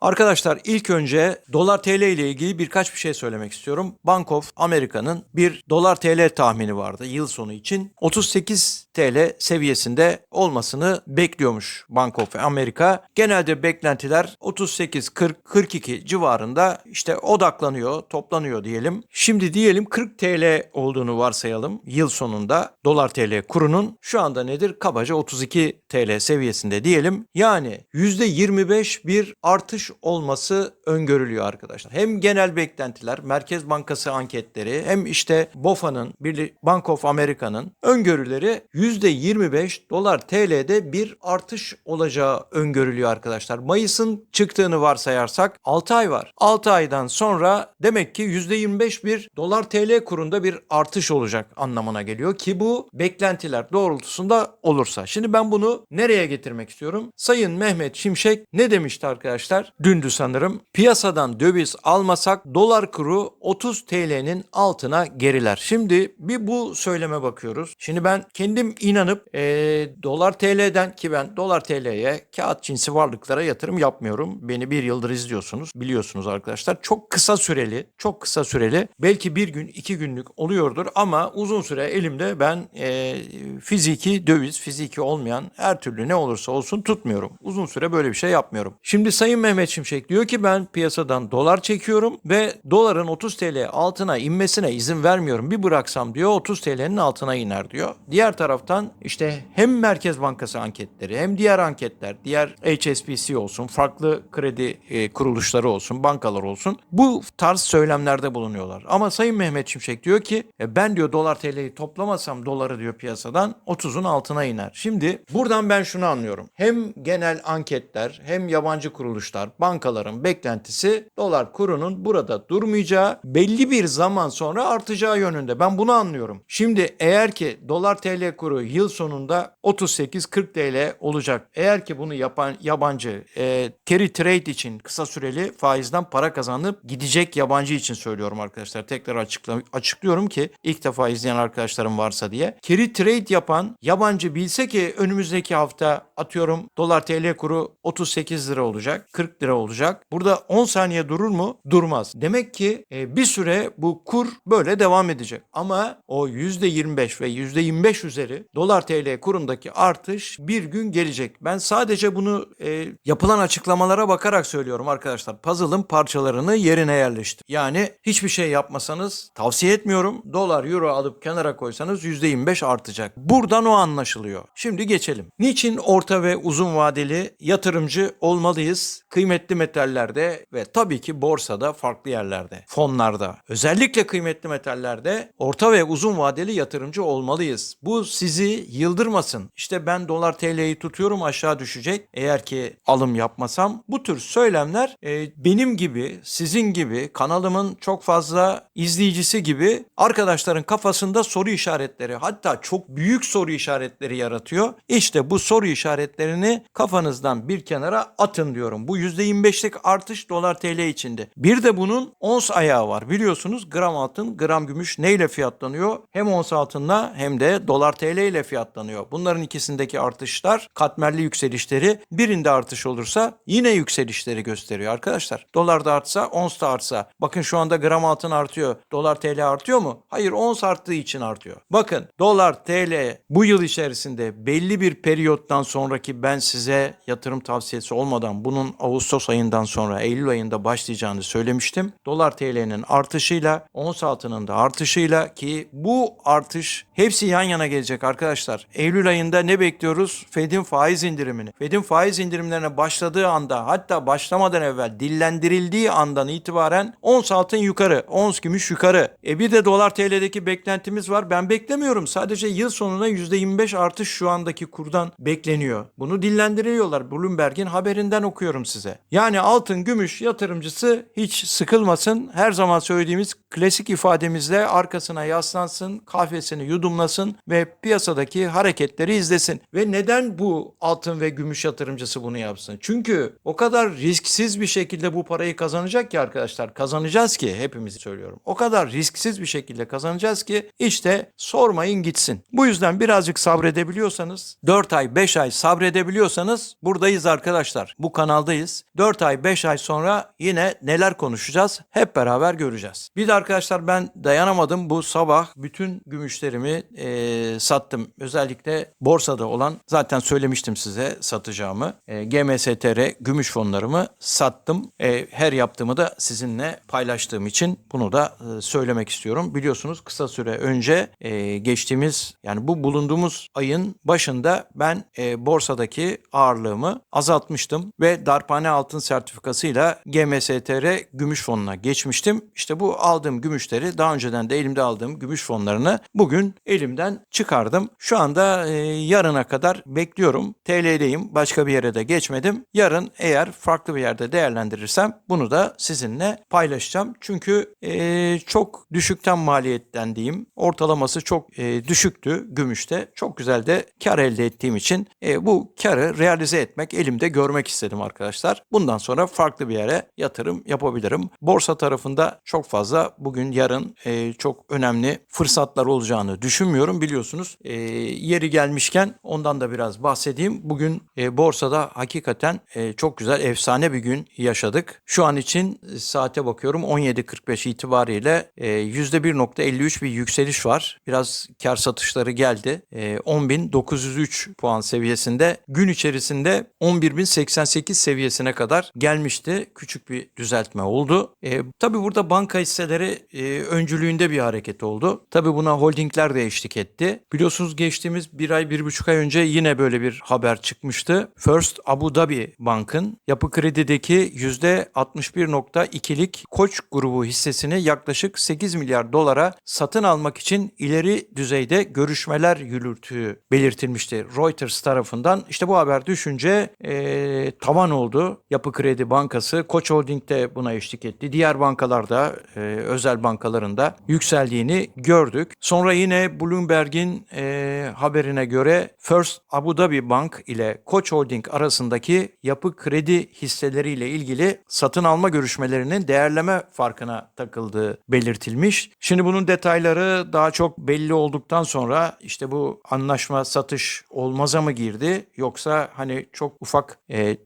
Arkadaşlar ilk önce dolar TL ile ilgili birkaç bir şey söylemek istiyorum. Bank of America'nın bir dolar TL tahmini vardı yıl sonu için. 38 TL seviyesinde olmasını bekliyormuş Bank of America. Genelde beklentiler 38 40 42 civarında işte odaklanıyor, toplanıyor diyelim. Şimdi diyelim 40 TL olduğunu varsayalım yıl sonunda dolar TL kurunun şu anda nedir? Kabaca 32 TL seviyesinde diyelim. Yani %25 bir artış olması öngörülüyor arkadaşlar. Hem genel beklentiler, Merkez Bankası anketleri hem işte BOFA'nın, Bank of America'nın öngörüleri %25 dolar TL'de bir artış olacağı öngörülüyor arkadaşlar. Mayıs'ın çıktığını varsayarsak 6 ay var. 6 aydan sonra demek ki %25 bir dolar TL kurunda bir artış olacak anlamına geliyor ki bu beklentiler doğrultusunda olursa. Şimdi ben bunu nereye getirmek istiyorum? Sayın Mehmet Şimşek ne demişti arkadaşlar? Dündü sanırım. Piyasadan döviz almasak dolar kuru 30 TL'nin altına geriler. Şimdi bir bu söyleme bakıyoruz. Şimdi ben kendim inanıp eee, dolar TL'den ki ben dolar TL'ye kağıt cinsi varlıklara yatırım yapmıyorum. Beni bir yıldır izliyorsunuz. Biliyorsunuz arkadaşlar. Çok kısa süreli, çok kısa süreli. Belki bir gün, iki günlük oluyordur ama uzun süre elimde ben eee, fiziki döviz, fiziki olmayan her türlü ne olursa olsun tutmuyorum. Uzun süre böyle bir şey yapmıyorum. Şimdi Sayın Mehmet Şimşek diyor ki ben piyasadan dolar çekiyorum ve doların 30 TL altına inmesine izin vermiyorum. Bir bıraksam diyor 30 TL'nin altına iner diyor. Diğer taraftan işte hem Merkez Bankası anketleri hem diğer anketler, diğer HSBC olsun, farklı kredi e, kuruluşları olsun, bankalar olsun bu tarz söylemlerde bulunuyorlar. Ama Sayın Mehmet Şimşek diyor ki e, ben diyor dolar TL'yi toplamasam doları diyor piyasadan 30'un altına iner. Şimdi buradan ben şunu anlıyorum. Hem genel anketler hem yabancı kuruluşlar, bankaların beklentisi dolar kurunun burada durmayacağı, belli bir zaman sonra artacağı yönünde. Ben bunu anlıyorum. Şimdi eğer ki dolar TL kuru yıl sonunda 38-40 TL olacak. Eğer ki bunu yapan yabancı e, carry trade için kısa süreli faizden para kazanıp gidecek yabancı için söylüyorum arkadaşlar. Tekrar açıkla, açıklıyorum ki ilk defa izleyen arkadaşlarım varsa diye. Carry trade yapan yabancı bilse ki önümüzdeki hafta atıyorum dolar TL kuru 38 lira olacak, 40 lira olacak. Burada 10 saniye durur mu? Durmaz. Demek ki e, bir süre bu kur böyle devam edecek. Ama o %25 ve %25 üzeri dolar TL kurundaki artış bir gün gelecek. Ben sadece bunu e, yapılan açıklamalara bakarak söylüyorum arkadaşlar. Puzzle'ın parçalarını yerine yerleştir. Yani hiçbir şey yapmasanız tavsiye etmiyorum. Dolar, euro alıp kenara koysanız %25 artacak. Buradan o anlaşılıyor. Şimdi geçelim. Niçin orta ve uzun vadeli yatırımcı olmalıyız? Kıymetli metallerde ve tabii ki borsada farklı yerlerde, fonlarda. Özellikle kıymetli metallerde orta ve uzun vadeli yatırımcı olmalıyız. Bu sizi yıldırmasın. İşte ben dolar TL'yi tutuyorum aşağı düşecek. Eğer ki alım yapmasam bu tür söylemler e, benim gibi, sizin gibi, kanalımın çok fazla izleyicisi gibi arkadaşların kafasında soru işaretleri hatta çok büyük soru işaretleri yaratıyor. İşte bu soru işaretlerini kafanızdan bir kenara atın diyorum. Bu %25'lik artış dolar TL içinde. Bir de bunun ons ayağı var. Biliyorsunuz gram altın, gram gümüş neyle fiyatlanıyor? Hem ons altınla hem de dolar TL ile fiyatlanıyor. Bunların ikisindeki artışlar katmerli yükselişleri birinde artış olursa yine yükselişleri gösteriyor arkadaşlar. Dolar da artsa, ons da artsa. Bakın şu anda gram altın artıyor. Dolar TL artıyor mu? Hayır ons arttığı için artıyor. Bakın dolar TL bu yıl içerisinde belli bir periyottan sonraki ben size yatırım tavsiyesi olmadan bunun Ağustos ayından sonra Eylül ayında başlayacağını söylemiştim. Dolar TL'nin artışıyla ons altının da artışıyla ki bu artış hepsi yan yana gelecek arkadaşlar. Eylül ayında ne bekliyoruz? Fed'in faiz indirimini. Fed'in faiz indirimlerine başladığı anda hatta başlamadan evvel dillendirildiği andan itibaren ons altın yukarı, ons gümüş yukarı. E bir de dolar TL'deki beklentimiz var. Ben beklemiyorum. Sadece yıl sonuna %25 artış şu andaki kurdan bekleniyor. Bunu dillendiriyorlar. Bloomberg'in haberinden okuyorum size. Yani altın, gümüş yatırımcısı hiç sıkılmasın. Her zaman söylediğimiz klasik ifademizle arkasına yaslansın, kahvesini yudumlasın ve piyasadaki hareketleri izlesin. Ve neden bu altın ve gümüş yatırımcısı bunu yapsın? Çünkü o kadar risksiz bir şekilde bu parayı kazanacak ki arkadaşlar. Kazanacağız ki hepimiz söylüyorum. O kadar risksiz bir şekilde kazanacağız ki işte sormayın gitsin. Bu yüzden birazcık sabredebiliyorsanız 4 ay 5 ay sabredebiliyorsanız buradayız arkadaşlar. Bu kanaldayız. 4 ay 5 ay sonra yine neler konuşacağız hep beraber göreceğiz. Bir de arkadaşlar ben dayanamadım bu sabah bütün gümüşlerimi e, sattım. Özellikle borsada olan zaten söylemiştim size satacağımı. E, GMSTR gümüş fonlarımı sattım. E, her yaptığımı da sizinle paylaştığım için bunu da e, söylemek istiyorum. Biliyorsunuz kısa süre önce e, geçtiğimiz yani bu bulunduğumuz ayın başında ben e, borsadaki ağırlığımı azaltmıştım ve darphane altın sertifikasıyla GMSTR gümüş fonuna geçmiştim. İşte bu aldığım gümüşleri daha önceden de elimde aldığım gümüş fonlarını bugün elimden çıkardım. Şu anda e, yarına kadar bekliyorum. TL'deyim. Başka bir yere de geçmedim. Yarın eğer farklı bir yerde değerlendirirsem bunu da sizinle paylaşacağım. Çünkü e, çok düşükten maliyetten diyeyim. Ortalaması çok e, düşüktü gümüşte. Çok güzel de kar elde ettiğim için e, bu karı realize etmek, elimde görmek istedim arkadaşlar. Bundan sonra farklı bir yere yatırım yapabilirim. Borsa tarafında çok fazla bugün yarın e, çok önemli fırsatlar olacağını düşünmüyorum. Biliyorsunuz e, yeri gelmişken ondan da biraz bahsedeyim. Bugün e, borsada hakikaten e, çok güzel efsane bir gün yaşadık. Şu an için saate bakıyorum 17.45 itibariyle e, %1.53 bir yükseliş var. Biraz kar satışları geldi. E, 10.903 puan seviyesinde gün içerisinde 11.088 seviyesine kadar gelmişti. Küçük bir düzeltme oldu. E, tabii burada banka hisseleri e, öncülüğünde bir hareket oldu. Tabii buna holdingler de eşlik etti. Biliyorsunuz geçtiğimiz bir ay, bir buçuk ay önce yine böyle bir haber çıkmıştı. First Abu Dhabi Bank'ın yapı kredideki %61.2'lik Koç grubu hissesini yaklaşık 8 milyar dolara satın almak için ileri düzeyde görüşmeler yürüttüğü belirtilmişti Reuters tarafından. İşte bu haber düşünce e, tavan oldu. Yapı Kredi Bankası, Koç Holding de buna eşlik etti. Diğer bankalarda, e, özel bankalarında yükseldiğini gördük. Sonra yine Bloomberg'in e, haberine göre First Abu Dhabi Bank ile Koç Holding arasındaki yapı kredi hisseleriyle ilgili satın alma görüşmelerinin değerleme farkına takıldığı belirtilmiş. Şimdi bunun detayları daha çok belli olduktan sonra işte bu anlaşma satış olmaza mı girdi yoksa hani çok ufak e,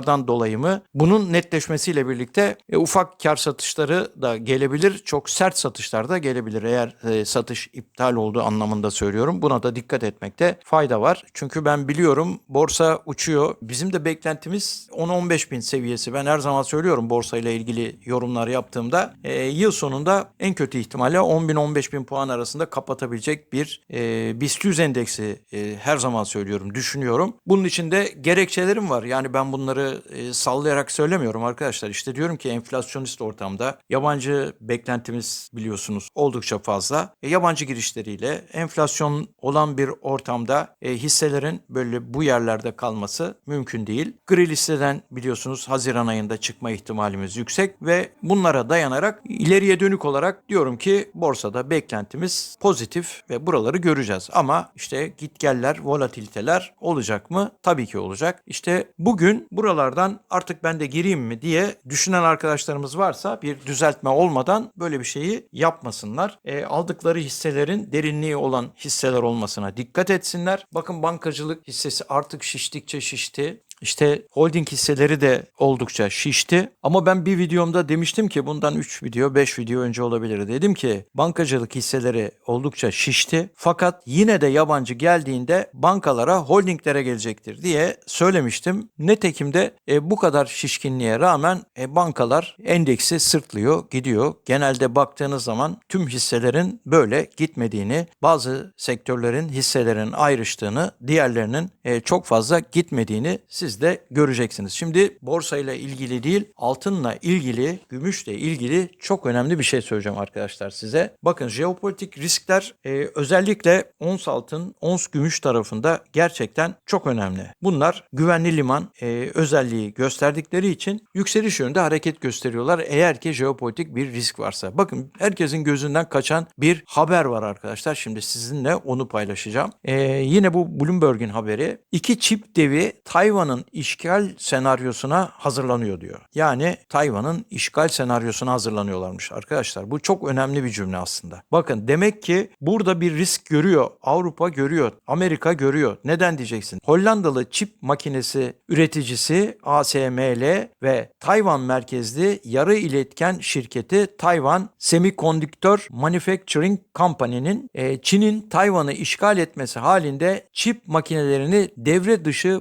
anlaşmazlıklardan dolayı mı? Bunun netleşmesiyle birlikte e, ufak kar satışları da gelebilir. Çok sert satışlar da gelebilir. Eğer e, satış iptal olduğu anlamında söylüyorum. Buna da dikkat etmekte fayda var. Çünkü ben biliyorum borsa uçuyor. Bizim de beklentimiz 10-15 bin seviyesi. Ben her zaman söylüyorum borsa ile ilgili yorumlar yaptığımda. E, yıl sonunda en kötü ihtimalle 10 bin 15 bin puan arasında kapatabilecek bir e, BIST 100 endeksi e, her zaman söylüyorum, düşünüyorum. Bunun için de gerekçelerim var. Yani ben bunları e, sallayarak söylemiyorum arkadaşlar. İşte diyorum ki enflasyonist ortamda yabancı beklentimiz biliyorsunuz oldukça fazla. E, yabancı girişleriyle enflasyon olan bir ortamda e, hisselerin böyle bu yerlerde kalması mümkün değil. Gri listeden biliyorsunuz Haziran ayında çıkma ihtimalimiz yüksek ve bunlara dayanarak ileriye dönük olarak diyorum ki borsada beklentimiz pozitif ve buraları göreceğiz. Ama işte gitgeller, volatiliteler olacak mı? Tabii ki olacak. İşte bugün buralardan artık ben de gireyim mi diye düşünen arkadaşlarımız varsa bir düzeltme olmadan böyle bir şeyi yapmasınlar. E, aldıkları hisselerin derinliği olan hisseler olmasına dikkat etsinler. Bakın bankacılık hissesi artık şiştikçe şişti. İşte holding hisseleri de oldukça şişti. Ama ben bir videomda demiştim ki bundan 3 video 5 video önce olabilir. Dedim ki bankacılık hisseleri oldukça şişti. Fakat yine de yabancı geldiğinde bankalara holdinglere gelecektir diye söylemiştim. Netekim de e, bu kadar şişkinliğe rağmen e, bankalar endeksi sırtlıyor gidiyor. Genelde baktığınız zaman tüm hisselerin böyle gitmediğini bazı sektörlerin hisselerin ayrıştığını diğerlerinin e, çok fazla gitmediğini siz de göreceksiniz. Şimdi borsayla ilgili değil, altınla ilgili, gümüşle ilgili çok önemli bir şey söyleyeceğim arkadaşlar size. Bakın jeopolitik riskler e, özellikle ons altın, ons gümüş tarafında gerçekten çok önemli. Bunlar güvenli liman e, özelliği gösterdikleri için yükseliş yönünde hareket gösteriyorlar eğer ki jeopolitik bir risk varsa. Bakın herkesin gözünden kaçan bir haber var arkadaşlar. Şimdi sizinle onu paylaşacağım. E, yine bu Bloomberg'in haberi. İki çip devi Tayvan'ın Tayvan işgal senaryosuna hazırlanıyor diyor. Yani Tayvan'ın işgal senaryosuna hazırlanıyorlarmış arkadaşlar. Bu çok önemli bir cümle aslında. Bakın demek ki burada bir risk görüyor. Avrupa görüyor. Amerika görüyor. Neden diyeceksin? Hollandalı çip makinesi üreticisi ASML ve Tayvan merkezli yarı iletken şirketi Tayvan Semiconductor Manufacturing Company'nin e, Çin'in Tayvan'ı işgal etmesi halinde çip makinelerini devre dışı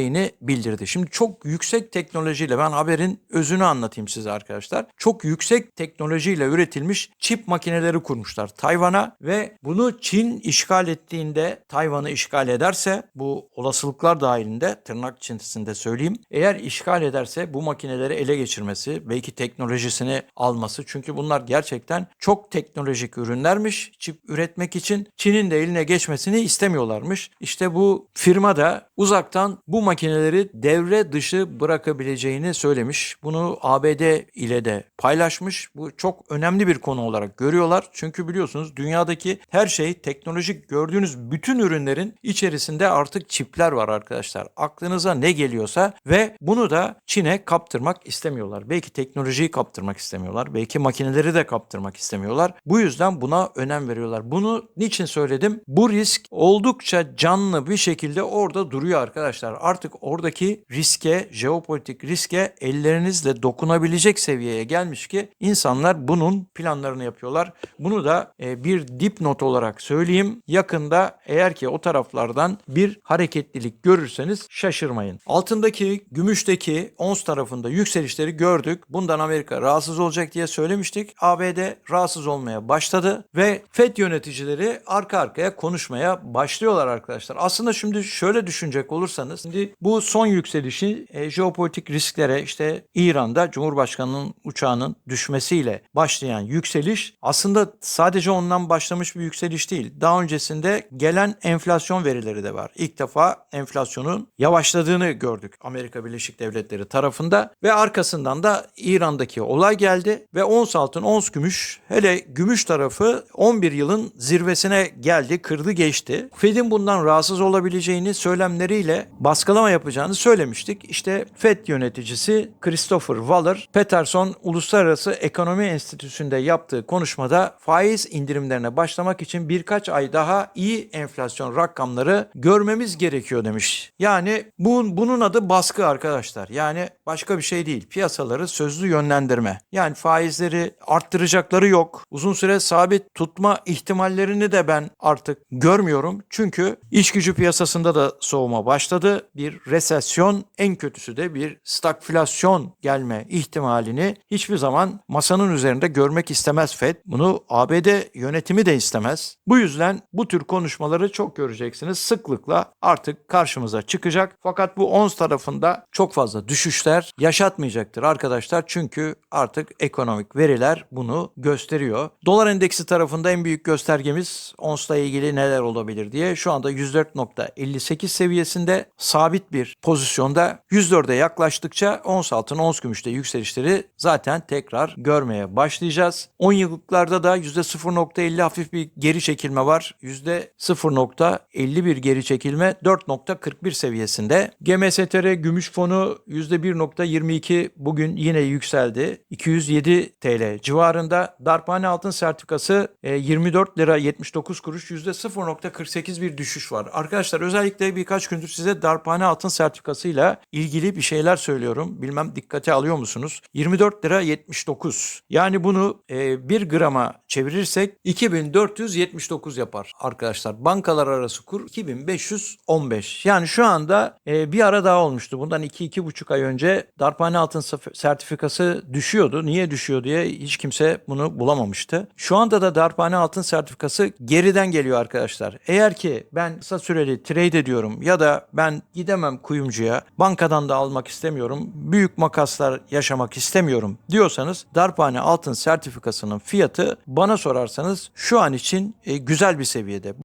bırakabileceğini bildirdi. Şimdi çok yüksek teknolojiyle ben haberin özünü anlatayım size arkadaşlar. Çok yüksek teknolojiyle üretilmiş çip makineleri kurmuşlar Tayvan'a ve bunu Çin işgal ettiğinde Tayvan'ı işgal ederse bu olasılıklar dahilinde tırnak içerisinde söyleyeyim. Eğer işgal ederse bu makineleri ele geçirmesi, belki teknolojisini alması çünkü bunlar gerçekten çok teknolojik ürünlermiş. Çip üretmek için Çin'in de eline geçmesini istemiyorlarmış. İşte bu firma da uzaktan bu makineleri devre dışı bırakabileceğini söylemiş. Bunu ABD ile de paylaşmış. Bu çok önemli bir konu olarak görüyorlar. Çünkü biliyorsunuz dünyadaki her şey teknolojik gördüğünüz bütün ürünlerin içerisinde artık çipler var arkadaşlar. Aklınıza ne geliyorsa ve bunu da Çin'e kaptırmak istemiyorlar. Belki teknolojiyi kaptırmak istemiyorlar. Belki makineleri de kaptırmak istemiyorlar. Bu yüzden buna önem veriyorlar. Bunu niçin söyledim? Bu risk oldukça canlı bir şekilde orada duruyor arkadaşlar. Artık oradaki riske, jeopolitik riske ellerinizle dokunabilecek seviyeye gelmiş ki insanlar bunun planlarını yapıyorlar. Bunu da e, bir dipnot olarak söyleyeyim. Yakında eğer ki o taraflardan bir hareketlilik görürseniz şaşırmayın. Altındaki, gümüşteki ons tarafında yükselişleri gördük. Bundan Amerika rahatsız olacak diye söylemiştik. ABD rahatsız olmaya başladı ve FED yöneticileri arka arkaya konuşmaya başlıyorlar arkadaşlar. Aslında şimdi şöyle düşünecek olursanız şimdi bu son yükselişi e, jeopolitik risklere işte İran'da Cumhurbaşkanı'nın uçağının düşmesiyle başlayan yükseliş aslında sadece ondan başlamış bir yükseliş değil. Daha öncesinde gelen enflasyon verileri de var. İlk defa enflasyonun yavaşladığını gördük Amerika Birleşik Devletleri tarafında ve arkasından da İran'daki olay geldi ve ons altın, ons gümüş hele gümüş tarafı 11 yılın zirvesine geldi, kırdı geçti. Fed'in bundan rahatsız olabileceğini söylemleriyle baskılama yapacağını söylemiştik. İşte Fed yöneticisi Christopher Waller, Peterson Uluslararası Ekonomi Enstitüsü'nde yaptığı konuşmada faiz indirimlerine başlamak için birkaç ay daha iyi enflasyon rakamları görmemiz gerekiyor demiş. Yani bu, bunun adı baskı arkadaşlar. Yani başka bir şey değil. Piyasaları sözlü yönlendirme. Yani faizleri arttıracakları yok. Uzun süre sabit tutma ihtimallerini de ben artık görmüyorum. Çünkü iş gücü piyasasında da soğuma başladı. Bir resesyon en kötüsü de bir stagflasyon gelme ihtimalini hiçbir zaman masanın üzerinde görmek istemez FED. Bunu ABD yönetimi de istemez. Bu yüzden bu tür konuşmaları çok göreceksiniz. Sıklıkla artık karşımıza çıkacak. Fakat bu ons tarafında çok fazla düşüşler yaşatmayacaktır arkadaşlar. Çünkü artık ekonomik veriler bunu gösteriyor. Dolar endeksi tarafında en büyük göstergemiz onsla ilgili neler olabilir diye şu anda 104.58 seviyesinde sabit bir pozisyonda 104'e yaklaştıkça ons altın, ons gümüşte yükselişleri zaten tekrar görmeye başlayacağız. 10 yıllıklarda da %0.50 hafif bir geri çekilme var. %0.51 geri çekilme 4.41 seviyesinde. GMSTR gümüş fonu %1.22 bugün yine yükseldi. 207 TL civarında. Darphane altın sertifikası e, 24 lira 79 kuruş %0.48 bir düşüş var. Arkadaşlar özellikle birkaç gündür size darphane altın sertifikasıyla ilgili bir şeyler söylüyorum. Bilmem dikkate alıyor musunuz? 24 lira 79. Yani bunu e, 1 grama çevirirsek 2479 yapar arkadaşlar. Bankalar arası kur 2515. Yani şu anda e, bir ara daha olmuştu. Bundan 2-2,5 ay önce darphane altın sertifikası düşüyordu. Niye düşüyor diye hiç kimse bunu bulamamıştı. Şu anda da darphane altın sertifikası geriden geliyor arkadaşlar. Eğer ki ben kısa süreli trade ediyorum ya da ben gidemem kuyumcuya, bankadan da almak istemiyorum, büyük makaslar yaşamak istemiyorum diyorsanız darphane altın sertifikasının fiyatı bana sorarsanız şu an için e, güzel bir seviyede.